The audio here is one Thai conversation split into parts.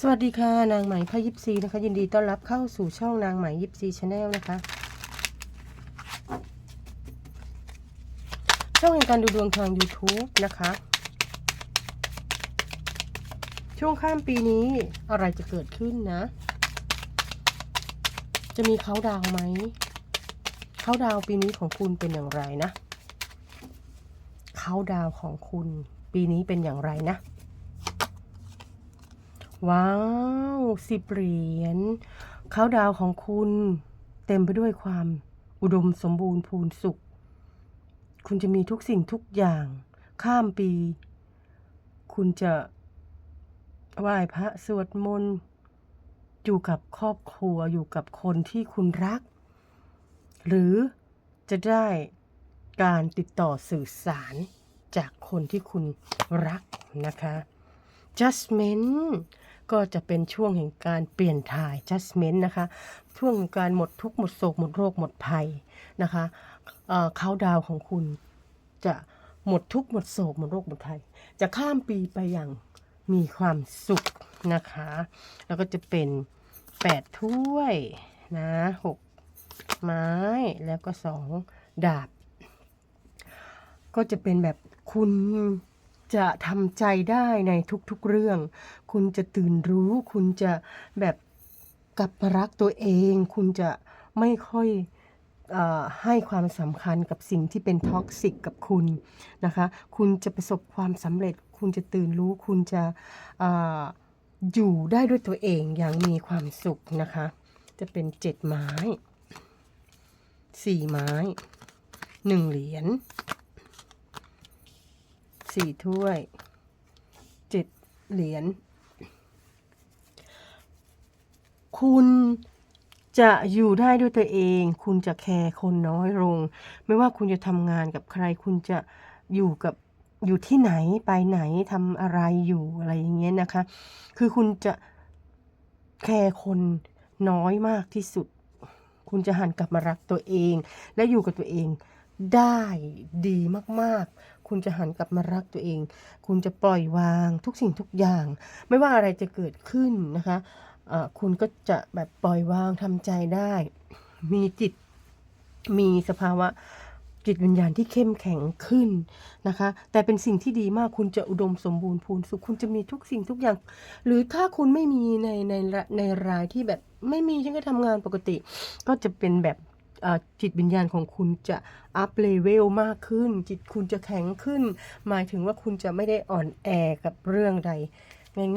สวัสดีค่ะ นางไหมพยิปซีนะคะ ยินดีต้อนรับเข้าสู่ช่องนางไหมยิปซีชาแนลนะคะ ช่องแห่งการดูดวงทาง YouTube นะคะ ช่วงข้ามปีนี้อะไรจะเกิดขึ้นนะ จะมีเขาดาวไหม เขาดาวปีนี้ของคุณเป็นอย่างไรนะ เขาดาวของคุณปีนี้เป็นอย่างไรนะ ว้าวสิบเหรียญเขาดาวของคุณเต็มไปด้วยความอุดมสมบูรณ์พูนสุข คุณจะมีทุกสิ่งทุกอย่าง ข้ามปี คุณจะไหว้พระสวดมนต์อยู่กับครอบครัวอยู่กับคนที่คุณรัก หรือจะได้การติดต่อสื่อสารจากคนที่คุณรักนะคะ judgment ก็จะเป็นช่วงแห่งการเปลี่ยนถ่าย judgment นะคะ ช่วงการหมดทุกข์หมดโศกหมดโรคหมดภัยนะคะเขาดาวของคุณจะหมดทุกข์หมดโศกหมดโรคหมดภัย จะข้ามปีไปอย่างมีความสุขนะคะ แล้วก็จะเป็นแปดถ้วยนะหกไม้แล้วก็สองดาบ ก็จะเป็นแบบคุณ จะทำใจได้ในทุกๆเรื่อง คุณจะตื่นรู้ คุณจะแบบกลับรักตัวเอง คุณจะไม่ค่อยอให้ความสำคัญกับสิ่งที่เป็นท็อกซิกกับคุณนะคะ คุณจะประสบความสำเร็จ คุณจะตื่นรู้ คุณจะออยู่ได้ด้วยตัวเองอย่างมีความสุขนะคะ จะเป็นเจ็ดไม้สี่ไม้หนึ่งเหรียญ สี่ถ้วยเจ็ดเหรียญคุณจะอยู่ได้ด้วยตัวเอง คุณจะแคร์คนน้อยลง ไม่ว่าคุณจะทำงานกับใคร คุณจะอยู่กับอยู่ที่ไหนไปไหนทำอะไรอยู่อะไรอย่างเงี้ยนะคะ คือคุณจะแคร์คนน้อยมากที่สุด คุณจะหันกลับมารักตัวเอง และอยู่กับตัวเอง ได้ดีมากๆ คุณจะหันกลับมารักตัวเอง คุณจะปล่อยวางทุกสิ่งทุกอย่าง ไม่ว่าอะไรจะเกิดขึ้นนะคะเอ่อคุณก็จะแบบปล่อยวางทำใจได้ มีจิต มีสภาวะจิตวิญญาณที่เข้มแข็งขึ้นนะคะ แต่เป็นสิ่งที่ดีมากคุณจะอุดมสมบูรณ์พูนสุขคุณจะมีทุกสิ่งทุกอย่าง หรือถ้าคุณไม่มีในในในรายที่แบบไม่มีฉันก็ทำงานปกติ ก็จะเป็นแบบ จิตวิญญาณของคุณจะอัพเลเวลมากขึ้น จิตคุณจะแข็งขึ้น หมายถึงว่าคุณจะไม่ได้อ่อนแอกับเรื่องใด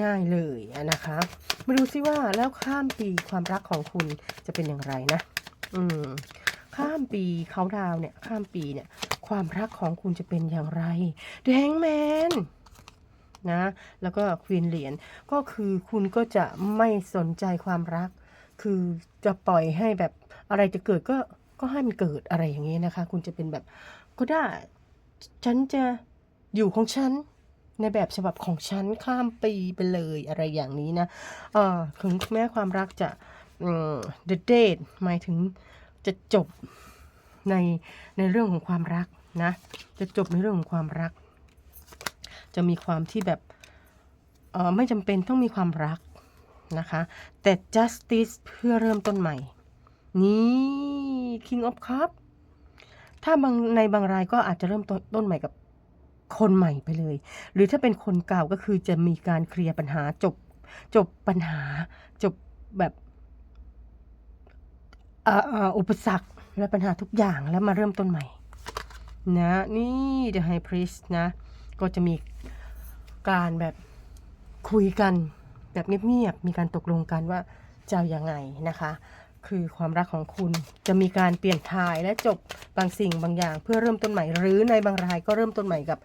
ง่ายๆเลยนะคะ มาดูซิว่าแล้วข้ามปีความรักของคุณจะเป็นอย่างไรนะ อืม ข้ามปีเขาดาวเนี่ย ข้ามปีเนี่ย ความรักของคุณจะเป็นอย่างไรแดงแมนนะ แล้วก็ควีนเหรียญก็คือคุณก็จะไม่สนใจความรัก คือจะปล่อยให้แบบ อะไรจะเกิดก็ก็ให้มันเกิดอะไรอย่างนี้นะคะ คุณจะเป็นแบบก็ได้ ฉันจะอยู่ของฉันในแบบฉบับของฉันข้ามปีไปเลยอะไรอย่างนี้นะเออถึงแม้ความรักจะ the date หมายถึงจะจบในในเรื่องของความรักนะ จะจบในเรื่องของความรัก จะมีความที่แบบไม่จำเป็นต้องมีความรักนะคะ แต่ justice เพื่อเริ่มต้นใหม่ นี่ king of cup ถ้าบางในบางรายก็อาจจะเริ่มต้นต้นใหม่กับคนใหม่ไปเลย หรือถ้าเป็นคนเก่าก็คือจะมีการเคลียร์ปัญหาจบจบปัญหา จบแบบอ,อุปสรรคและปัญหาทุกอย่างแล้วมาเริ่มต้นใหม่ นะ นี่ The High Priest นะ ก็จะมีการแบบคุยกันแบบเงียบๆมีการตกลงกันว่าจะยังไงนะคะ คือความรักของคุณจะมีการเปลี่ยนถ่ายและจบบางสิ่งบางอย่าง เพื่อเริ่มต้นใหม่ หรือในบางรายก็เริ่มต้นใหม่กับ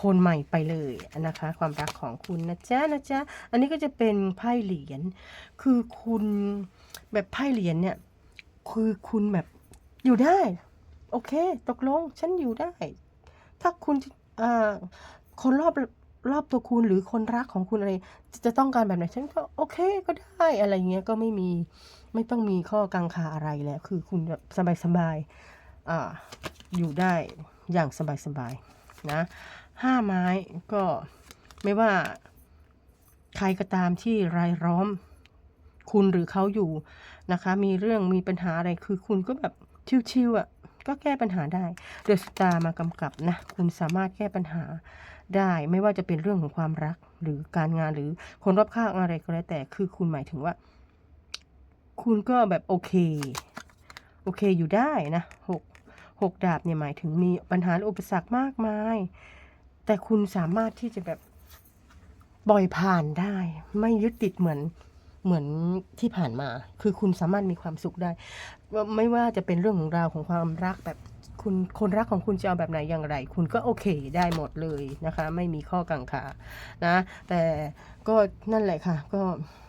คนใหม่ไปเลยนะคะ ความรักของคุณนะจ๊ะนะจ๊ะอันนี้ก็จะเป็นไพ่เหรียญคือคุณแบบไพ่เหรียญเนี่ยคือคุณแบบอยู่ได้ โอเค ตกลงฉันอยู่ได้ ถ้าคุณคนรอบรอบตัวคุณหรือคนรักของคุณอะไร จะจะต้องการแบบไหนฉันก็โอเคก็ได้อะไรเงี้ยก็ไม่มี ไม่ต้องมีข้อกังขาอะไรแล้ว คือคุณแบบสบายๆออยู่ได้อย่างสบายๆนะห้าไม้ก็ไม่ว่าใครก็ตามที่รายล้อมคุณหรือเขาอยู่นะคะ มีเรื่องมีปัญหาอะไรคือคุณก็แบบชิวๆอะก็แก้ปัญหาได้เดอะสตาร์มากำกับนะ คุณสามารถแก้ปัญหาได้ ไม่ว่าจะเป็นเรื่องของความรักหรือการงานหรือคนรอบข้างอะไรก็แล้วแต่ คือคุณหมายถึงว่า คุณก็แบบโอเค โอเคอยู่ได้นะหกหกดาบเนี่ยหมายถึงมีปัญหาอุปสรรคมากมาย แต่คุณสามารถที่จะแบบปล่อยผ่านได้ ไม่ยึดติดเหมือนเหมือนที่ผ่านมา คือคุณสามารถมีความสุขได้ ไม่ว่าจะเป็นเรื่องของราวของความรักแบบ คุณคนรักของคุณจะเอาแบบไหนอย่างไร คุณก็โอเคได้หมดเลยนะคะ ไม่มีข้อกังขานะ แต่ก็นั่นแหละค่ะ ก็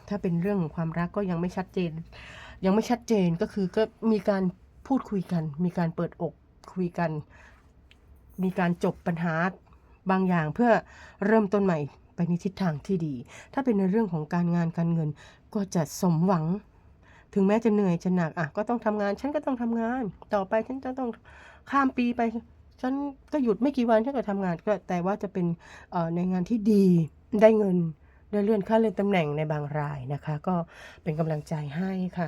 ถ้าเป็นเรื่องของความรักก็ยังไม่ชัดเจน ยังไม่ชัดเจนก็คือก็มีการพูดคุยกัน มีการเปิดอกคุยกัน มีการจบปัญหาบางอย่างเพื่อเริ่มต้นใหม่ไปในทิศทางที่ดี ถ้าเป็นในเรื่องของการงานการเงินก็จะสมหวัง ถึงแม้จะเหนื่อยจะหนักอะก็ต้องทำงาน ฉันก็ต้องทำงาน ต่อไปฉันจะต้องข้ามปีไป ฉันก็หยุดไม่กี่วันฉันก็ทำงานก็แต่ว่าจะเป็นในงานที่ดีได้เงินได้เลื่อนขั้นเลื่อนตำแหน่งในบางรายนะคะ ก็เป็นกำลังใจให้ค่ะ